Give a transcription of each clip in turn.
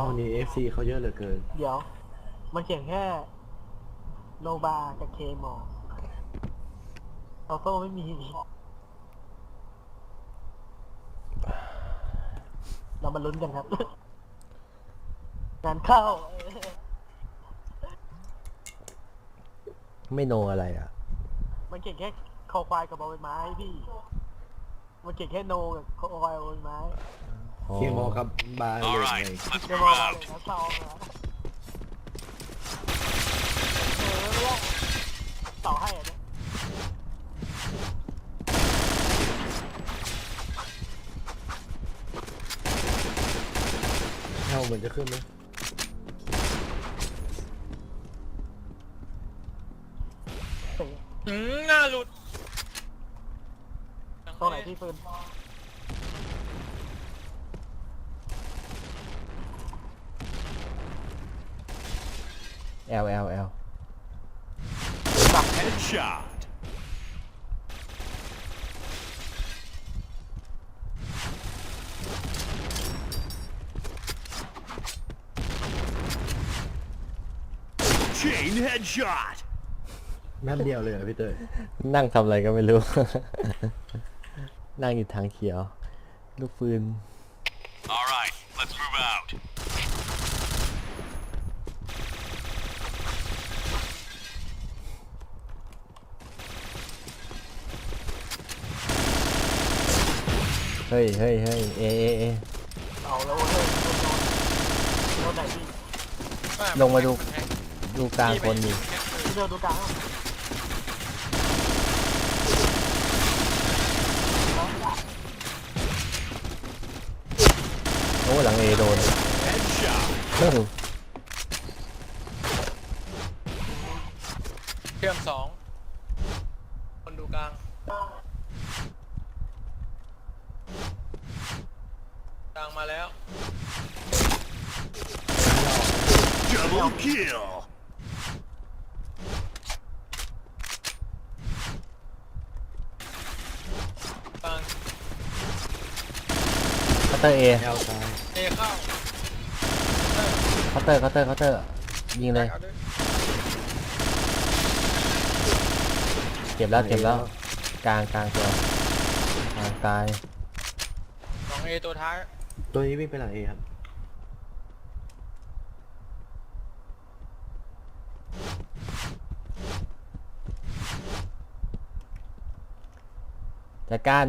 มาวันนี้ FC เขาเยอะเหลือเกิน เดี๋ยว มันเขียนแค่โนบากับเคมอโตโต้ไม่มี เรามาลุ้นกันครับ งานเข้า ไม่โนอะไรอะ มันเขียนแค่คอควายกับบอใบไม้พี่ มันเขียนแค่โนกับคอควายกับบอใบไม้ อ๋อเคมอกับบาร์เลยไงเดี๋ยวบอกว่าเลยนะซองนะเออไม่ได้ต่อให้อะเนี่ยเข้าเหมือนจะขึ้นไหมเตะอืมหน้าหลุดตรงไหนที่ปืน แอลแอลแอล Headshot. Chain headshot. นัดเดียวเลยเหรอพี่เตยนั่งทำอะไรก็ไม่รู้ นั่งอยู่ทางเขียว ลูกปืน All right, let's move out. เฮ้ยเฮ้ยเฮ้ยเอเอเอ เอาแล้วเว้ยโดนไหนพี่ลงมาดู ดูกลางคนดิพี่เดินดูกลางอะโอ้หลังเอโดน Headshot. เฮ้ย เชื่อมสองคนดูกลางกลางมาแล้ว Double kill. กลาง เคาน์เตอร์เอแอลตายเอเข้าเคาน์เตอร์เคาน์เตอร์เคาน์เตอร์ยิงเลยเอาด้วยเก็บแล้วเก็บแล้วกลางกลางตัวกลางตายสองเอตัวท้ายตัวนี้วิ่งไปหลังเอครับจัดการ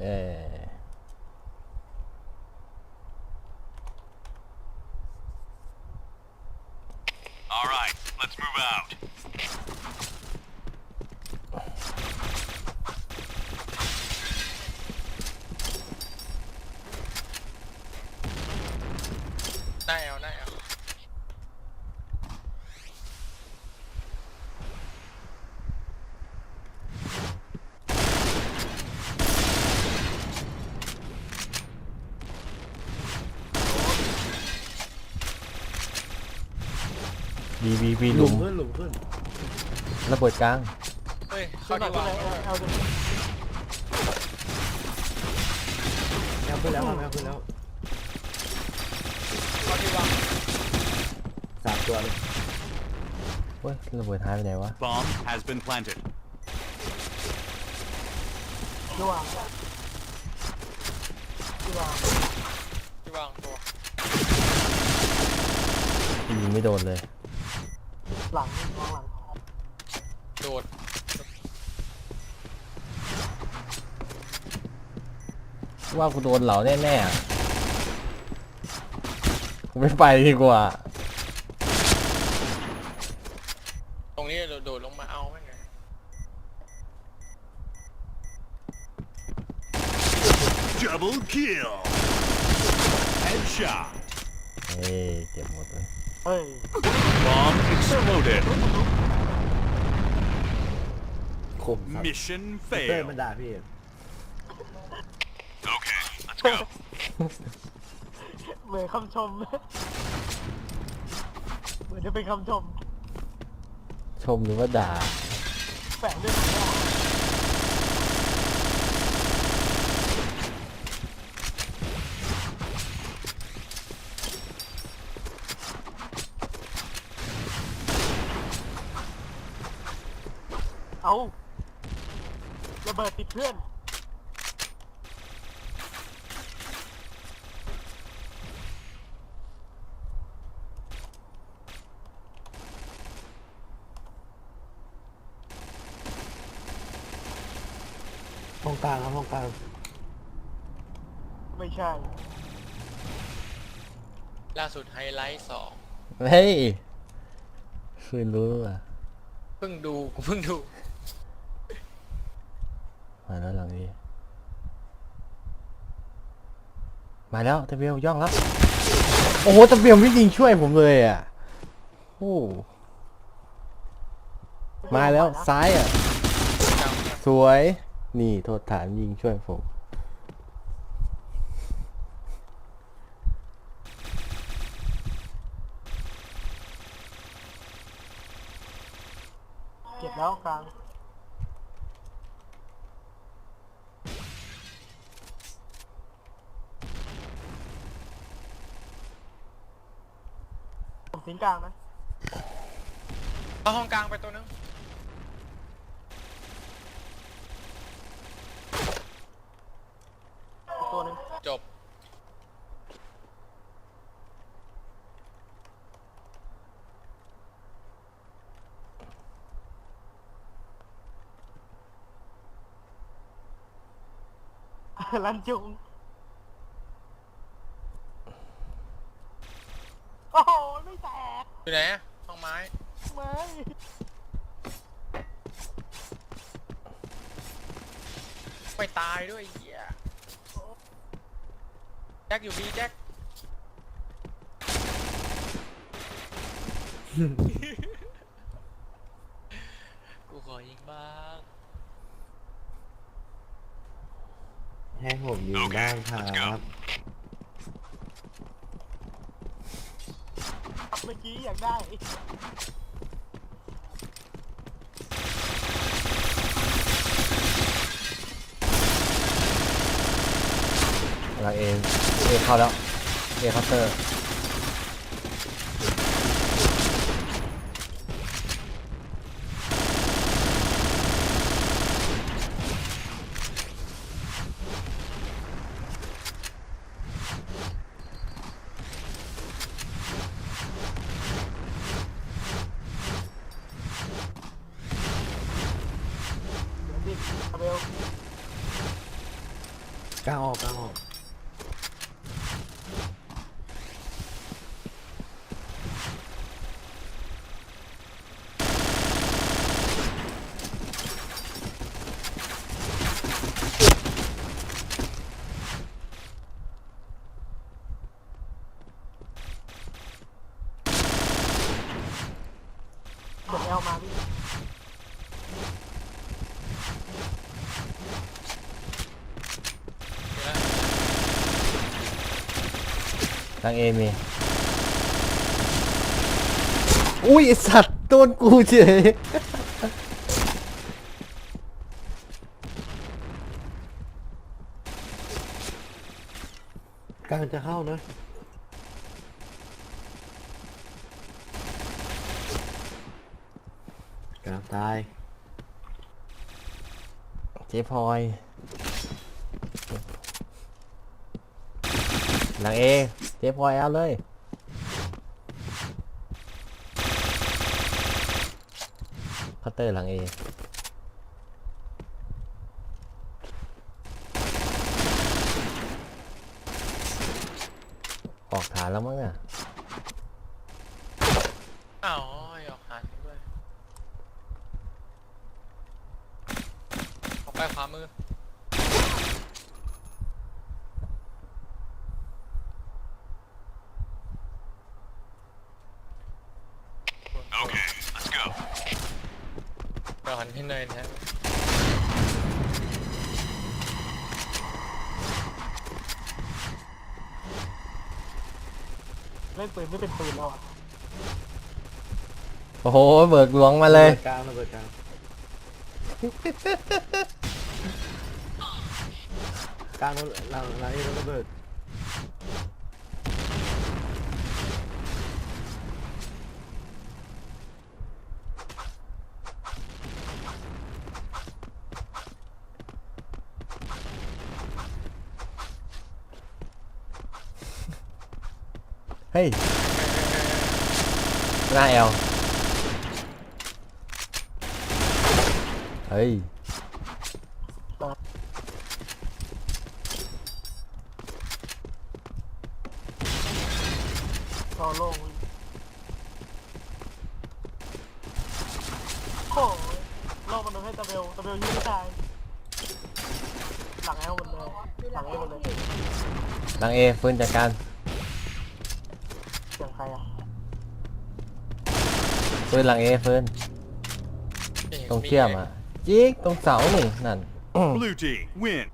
เออ All right, let's move out. หน้าแอลหน้าแอล บีบีบีหหลุลุมมขึ้นหลุมขึ้นระเบิดกลาง เฮ้ยขึ้เข้านหน่อยที่ขึ้นวางหน่อยเอาเอาเอาแอลขึ้นแล้วครับแอลขึ้นแล้วเข้าที่วางสามตัวเลยเว้ยระเบิดหายไปไหนวะ Bomb has been planted. ที่วางที่วางที่วางตัวยิงไม่โดนเลย หลังวางหลังโดดว่ากูโดนเหล่าแน่ๆอะกูไม่ไปดีกว่า ตรงนี้โดดโดดลงมาเอาแม่งไง Double kill. Headshot. เฮ้ยเจ็บหมดเลย Bomb exploded. คมสัตว์ Mission เตยมัน failed. ด่าพี่ Okay, let's go. เหมือนคำชม เหมือนจะเป็นคำชม ชมหรือว่าด่า แฝงด้วยคำว่า เอาระเบิดติดเพื่อนห้องกลางครับห้องกลางไม่ใช่ ล่าสุดไฮไลท์สองเฮ้ยคือรู้อะ เพิ่งดูกูเพิ่งดู มาแล้วหลังนี้ มาแล้วตะเบียวย่องแล้ว โอ้โหตะเบียวไม่ยิงช่วยผมเลยอะโอ้มาแล้วซ้ายอะ สวย นี่โทษฐานยิงช่วยผมเก็บแล้วกลาง ผมทิ้ง กลางนะเอาห้องกลางไปตัวนึงอีกตัวหนึ่งจบ ลันจุง โอ้โห ไม่แตก อยู่ไหนอะห้องไม้ ไม่ไม่ตายด้วยไอ้เหี้ยแจ็คอยู่บีแจ็คกูขอยิงบ้าง ให้ผมยิงได้ครับ มื่อกี้อยากได้เราเอเอเข้าแล้วเอเคาน์เตอร์ เดี๋ยวดิคาเบลกลางออกกลางออก เดี๋ยวแอลมาพี่ หลังเอมี อุ้ยไอสัตว์โดนกูเฉยกลางจะเข้านะ กลางตาย เจ๊พลอยหลังเอ เจพอยเอาเลย พัตเตอร์หลังเอออกฐานแล้วมั้งอะอ้าวหยอกหันด้วยออกไปขวามือ Okay, let's go. เราหันที่เนยนะฮะ เล่น ปืนไม่เป็นปืนแล้วอะโอ้โหเบิกหลวงมาเลยระบิดกลางระเบิดกลางกลางหลังหลังเอระเบิด ฮ้ยหน้าแอลเฮ้ยรอโล่งโอ้ยโล่งมันโดนให้ตะเบลตะเบลยิงไม่ตายหลังแอลหมดเลยหลังเอหมดเลยนางเอฟื้นจากการเสียงใครอะฟื้นหลังเอฟื้นตรงเชื่อมอะจิกตรงเสานี่นั่น Blue team, win.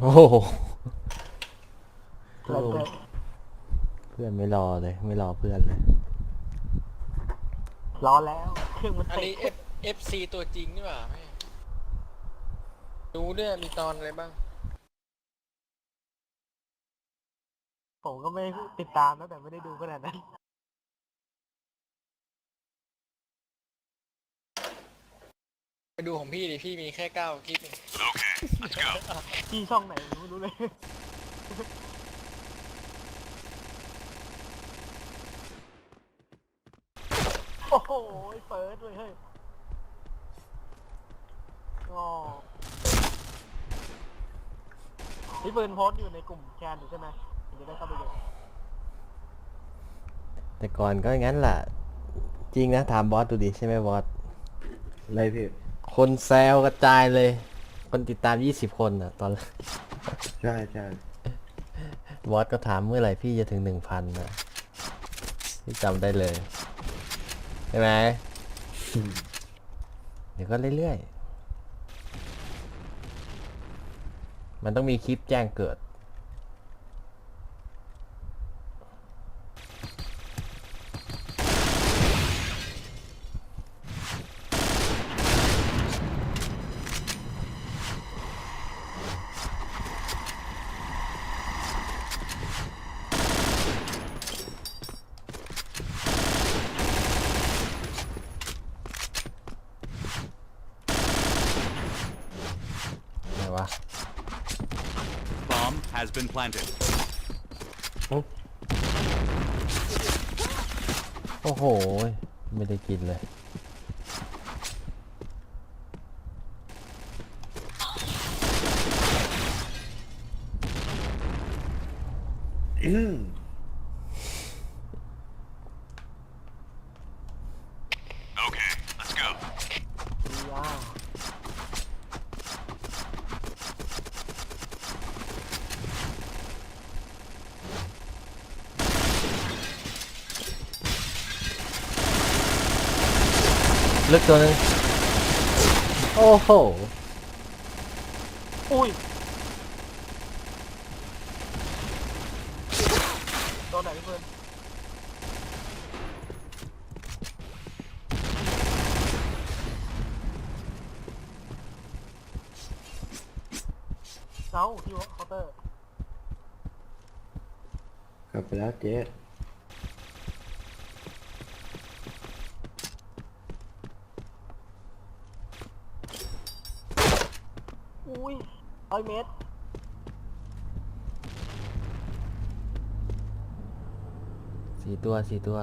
โอ้โห แล้วแต่ เพื่อนไม่ รอเลย ไม่รอเพื่อนเลยร้อนแล้ว เครื่องมันอันตินี้ ด F FC ตัวจริงนี่หว่าแม่ดูด้วยมีตอนอะไรบ้าง ผมก็ไม่ติดตามนะแต่ไม่ได้ดูขนาดนั้น ไปดูของพี่ดิ พี่มีแค่เก้าคลิปเอง Okay, let's go. ที่ช่องไหนผมไม่รู้เลย โอ้โหเปิดเลยเฮ้ยอ๋อพี่ปืนโพสต์อยู่ในกลุ่มแคนอยู่ใช่ไหมถึงจะได้เข้าไปดูแต่ก่อนก็งั้นแหละจริงนะถามบอสดูดิใช่ไหมบอส อะไรพี่ คนแซวกระจายเลย คนติดตาม 20 คนอะ ตอนแรกใช่ใช่บอสก็ถามเมื่อไหร่พี่จะถึง 1,000นะพี่จำได้เลย ใช่ไหม เดี๋ยวก็เรื่อยๆ มันต้องมีคลิปแจ้งเกิด ไหนวะ Bomb has been planted. โอ้โห ไม่ได้กินเลย ลึกตัวหนึงโอ้โหอุ้ยโดนไหนพี่ปืนเอ้าที่เคาน์เตอร์ กลับไปแล้วเจ๊ อุ้ยร้อยเมตร สี่ตัวสี่ตัว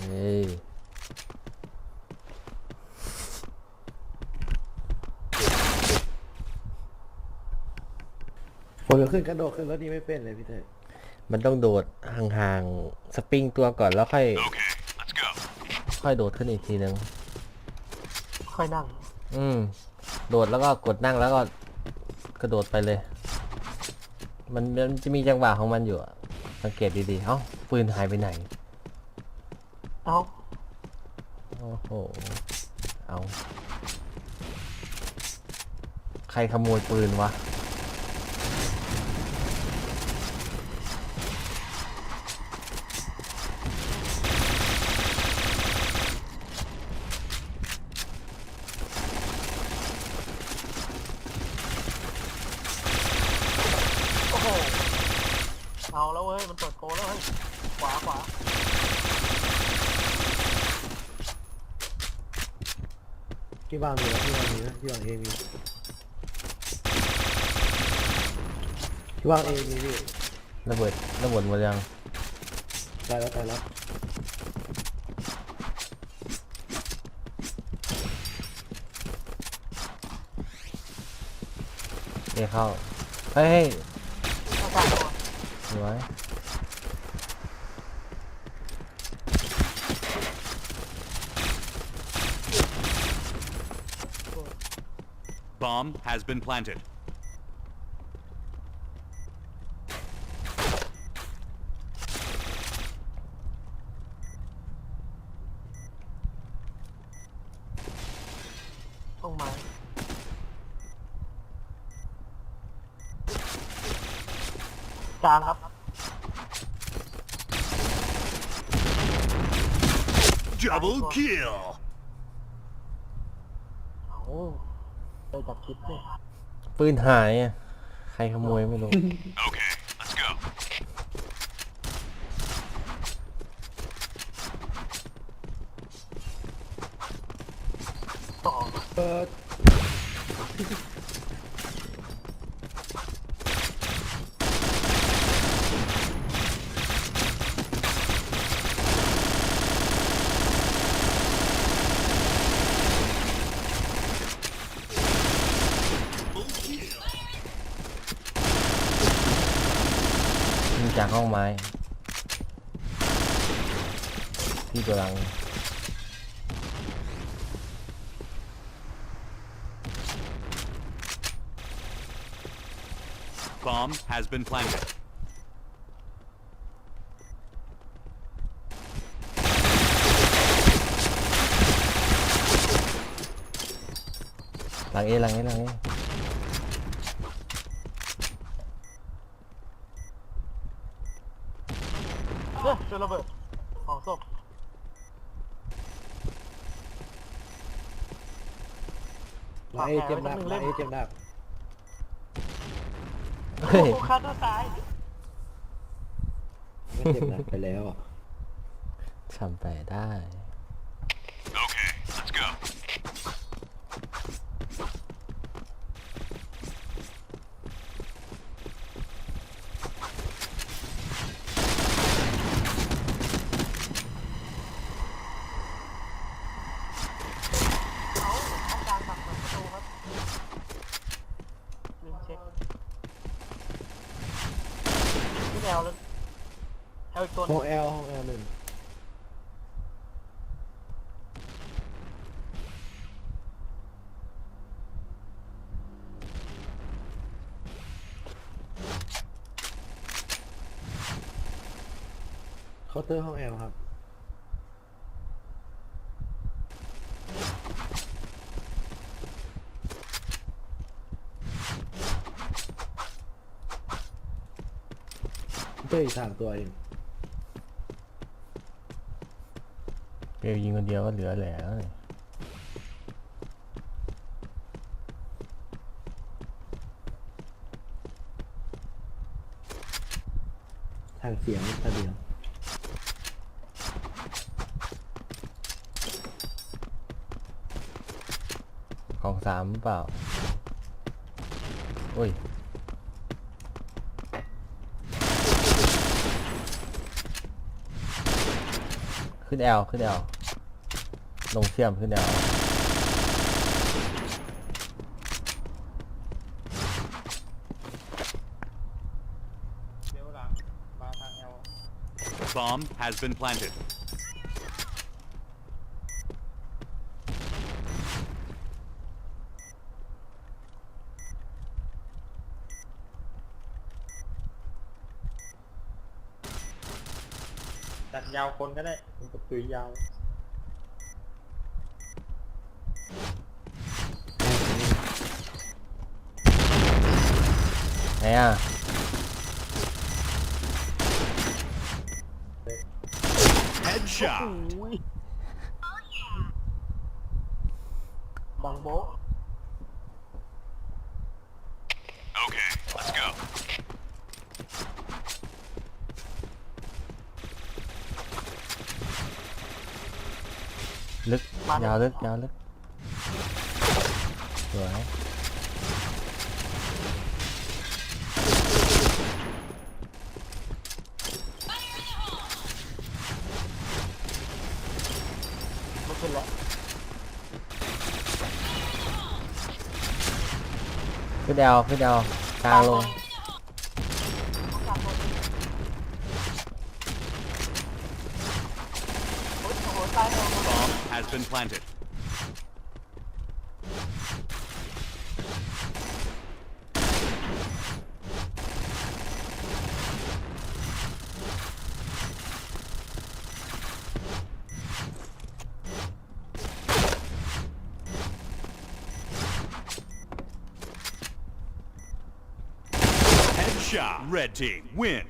เฮ้ย ผมจะขึ้นกระโดดขึ้นรถนี่ไม่เป็นเลยพี่เต้มันต้องโดดห่างๆสปริงตัวก่อนแล้วค่อย Okay, let's go. ค่อยโดดขึ้นอีกทีนึง ค่อยนั่ง อืม โดดแล้วก็กดนั่งแล้วก็กระโดดไปเลย มันมันจะมีจังหวะของมันอยู่อะสังเกตดีๆ เอ้าปืนหายไปไหน เอ้าโอ้โห เอา ใครขโมยปืนวะ หเอาแล้วเว้ย มันเปิดโปรแล้วเฮ้ย ขวาขวาที่วางมีแล้วที่วางมีนะที่วางเอมีที่วางเอมีพี่ระเบิดระเบิดหมดยังตายแล้วตายแล้วเอเข้าเฮ้ยเฮ้ย หน้ากากตัว สวย Bomb has been planted. ต้องไม้กลางครับ Double kill. เอาเลยจับคิดเนี่ยปืนหายอะใครขโมยไม่รู้ Okay, let's go. ต่อเปิด มีจากห้องไม้ ที่ตัวหลัง Bomb has been planted. หลังเอหลังเอหลังเอเฮ้ยเจอระ เบิดของศพมาเอเจมดักมาเอเจมดักเฮ้ยโอ้โหฆ่าตัวตายมันเจ็บหนักไปแล้วอะทำไปได้ Okay, let's go. เอาห้องกลางตัดเปิดประตูครับลืมเช็คที่แนวแล้วแอีกตัวหนึห้งองแอลห้องแอลหนึ่งเคาน์เตอร์ห้องแอลครับเคาน์เตอร์อีกสามตัวเอง เบ ลยิงคนเดียวก็เหลือแหล้วเนี่ยทางเสียงตาเดียวของสามหรือเปล่าอุ้ยขึ้นแอลขึ้นแอล ลงเชื่อมขึ้นแอลเดี๋ยวหลังมาทางเอล Bomb has been planted. ตัดยาวคนก็ได้ผมก็ตุยยาว Thế à Bằng bố. Lực, nhỏ lực, nhỏ lực Rồi. Cứ đeo cứ đeo Xa luôn. has been planted. Red Team win.